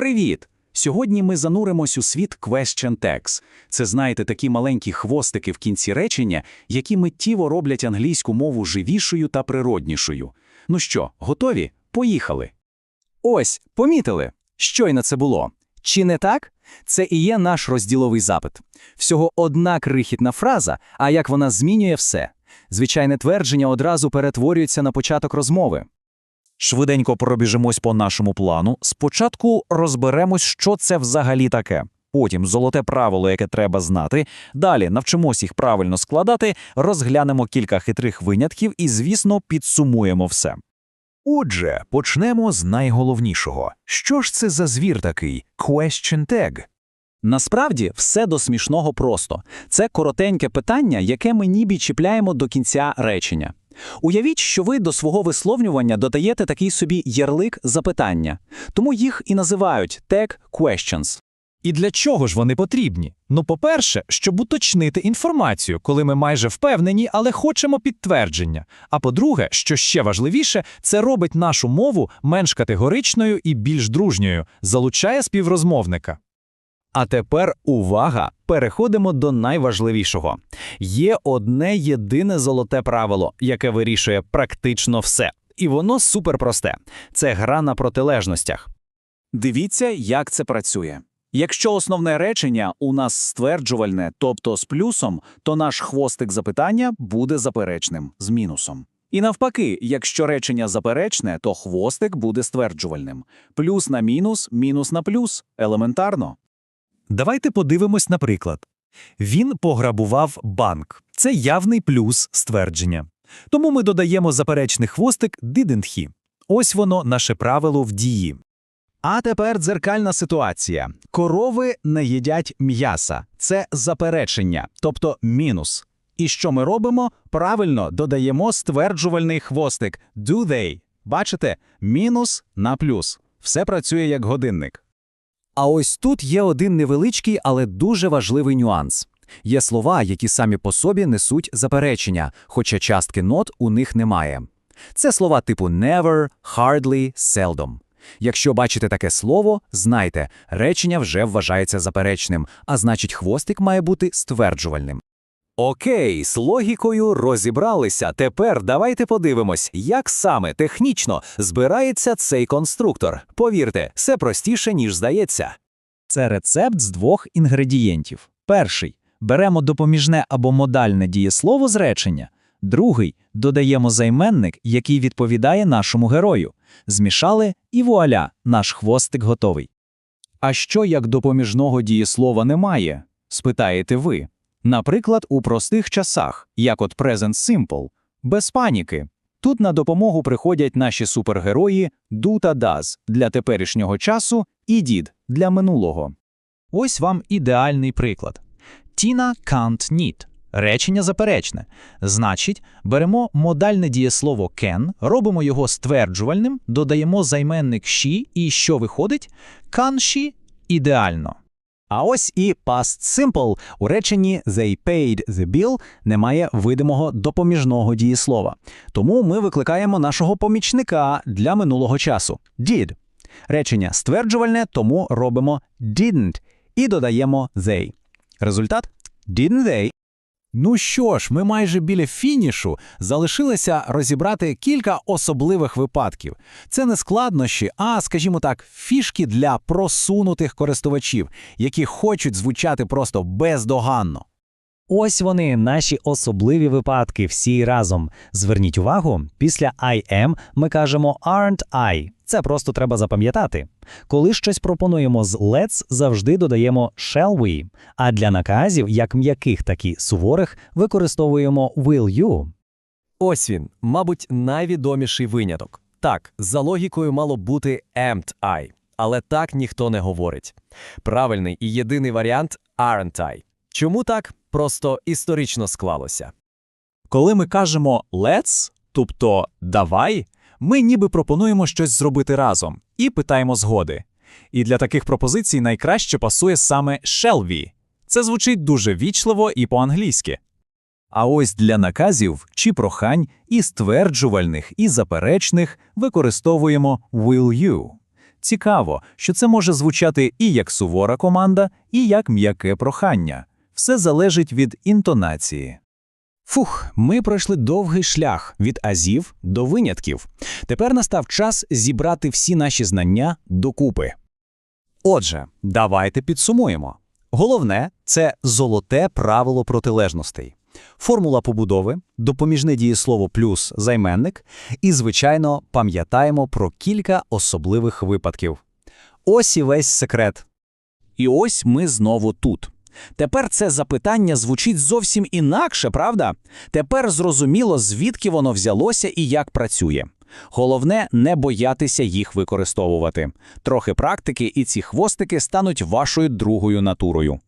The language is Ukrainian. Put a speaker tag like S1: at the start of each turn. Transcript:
S1: Привіт! Сьогодні ми зануримось у світ question tags. Це, знаєте, такі маленькі хвостики в кінці речення, які миттєво роблять англійську мову живішою та природнішою. Ну що, готові? Поїхали!
S2: Ось, помітили, щойно це було. Чи не так? Це і є наш розділовий запит. Всього одна крихітна фраза, а як вона змінює все. Звичайне твердження одразу перетворюється на початок розмови.
S3: Швиденько пробіжимось по нашому плану. Спочатку розберемось, що це взагалі таке. Потім золоте правило, яке треба знати. Далі навчимось їх правильно складати, розглянемо кілька хитрих винятків і, звісно, підсумуємо все. Отже, почнемо з найголовнішого. Що ж це за звір такий? Question tag.
S1: Насправді все до смішного просто. Це коротеньке питання, яке ми ніби чіпляємо до кінця речення. Уявіть, що ви до свого висловлювання додаєте такий собі ярлик запитання, тому їх і називають tag questions.
S4: І для чого ж вони потрібні? Ну, по-перше, щоб уточнити інформацію, коли ми майже впевнені, але хочемо підтвердження. А по-друге, що ще важливіше, це робить нашу мову менш категоричною і більш дружньою, залучає співрозмовника.
S2: А тепер увага! Переходимо до найважливішого. Є одне єдине золоте правило, яке вирішує практично все. І воно суперпросте. Це гра на протилежностях.
S1: Дивіться, як це працює. Якщо основне речення у нас стверджувальне, тобто з плюсом, то наш хвостик запитання буде заперечним з мінусом. І навпаки, якщо речення заперечне, то хвостик буде стверджувальним. Плюс на мінус, мінус на плюс. Елементарно.
S4: Давайте подивимось на приклад. Він пограбував банк. Це явний плюс ствердження. Тому ми додаємо заперечний хвостик didn't he. Ось воно наше правило в дії.
S1: А тепер дзеркальна ситуація. Корови не їдять м'яса. Це заперечення, тобто мінус. І що ми робимо? Правильно додаємо стверджувальний хвостик do they. Бачите? Мінус на плюс. Все працює як годинник.
S2: А ось тут є один невеличкий, але дуже важливий нюанс. Є слова, які самі по собі несуть заперечення, хоча частки нот у них немає. Це слова типу never, hardly, seldom. Якщо бачите таке слово, знайте, речення вже вважається заперечним, а значить хвостик має бути стверджувальним. Окей, з логікою розібралися. Тепер давайте подивимось, як саме технічно збирається цей конструктор. Повірте, все простіше, ніж здається.
S3: Це рецепт з двох інгредієнтів. Перший беремо допоміжне або модальне дієслово з речення. Другий додаємо займенник, який відповідає нашому герою. Змішали і вуаля, наш хвостик готовий. А що як допоміжного дієслова немає? спитаєте ви. Наприклад, у простих часах, як от Present Simple, без паніки. Тут на допомогу приходять наші супергерої do та does для теперішнього часу і did для минулого. Ось вам ідеальний приклад. Tina can't knit. Речення заперечне. Значить, беремо модальне дієслово can, робимо його стверджувальним, додаємо займенник she, і що виходить? Can she – ідеально.
S2: А ось і past simple. У реченні they paid the bill немає видимого допоміжного дієслова. Тому ми викликаємо нашого помічника для минулого часу did. Речення стверджувальне, тому робимо didn't і додаємо they. Результат didn't they. Ну що ж, ми майже біля фінішу залишилося розібрати кілька особливих випадків. Це не складнощі, а, скажімо так, фішки для просунутих користувачів, які хочуть звучати просто бездоганно.
S5: Ось вони, наші особливі випадки, всі разом. Зверніть увагу, після I am ми кажемо aren't I. Це просто треба запам'ятати. Коли щось пропонуємо з let's, завжди додаємо shall we, а для наказів, як м'яких, так і суворих, використовуємо will you.
S6: Ось він, мабуть, найвідоміший виняток. Так, за логікою мало бути am't I, але так ніхто не говорить. Правильний і єдиний варіант aren't I. Чому так? Просто історично склалося.
S3: Коли ми кажемо let's, тобто давай, ми ніби пропонуємо щось зробити разом і питаємо згоди. І для таких пропозицій найкраще пасує саме shall we. Це звучить дуже вічливо і по-англійськи. А ось для наказів чи прохань і стверджувальних, і заперечних використовуємо will you. Цікаво, що це може звучати і як сувора команда, і як м'яке прохання. Все залежить від інтонації.
S2: Фух, ми пройшли довгий шлях від азів до винятків. Тепер настав час зібрати всі наші знання докупи.
S1: Отже, давайте підсумуємо. Головне це золоте правило протилежностей. Формула побудови, допоміжне дієслово плюс займенник, і, звичайно, пам'ятаємо про кілька особливих випадків. Ось і весь секрет. І ось ми знову тут. Тепер це запитання звучить зовсім інакше, правда? Тепер зрозуміло, звідки воно взялося і як працює. Головне не боятися їх використовувати. Трохи практики, і ці хвостики стануть вашою другою натурою.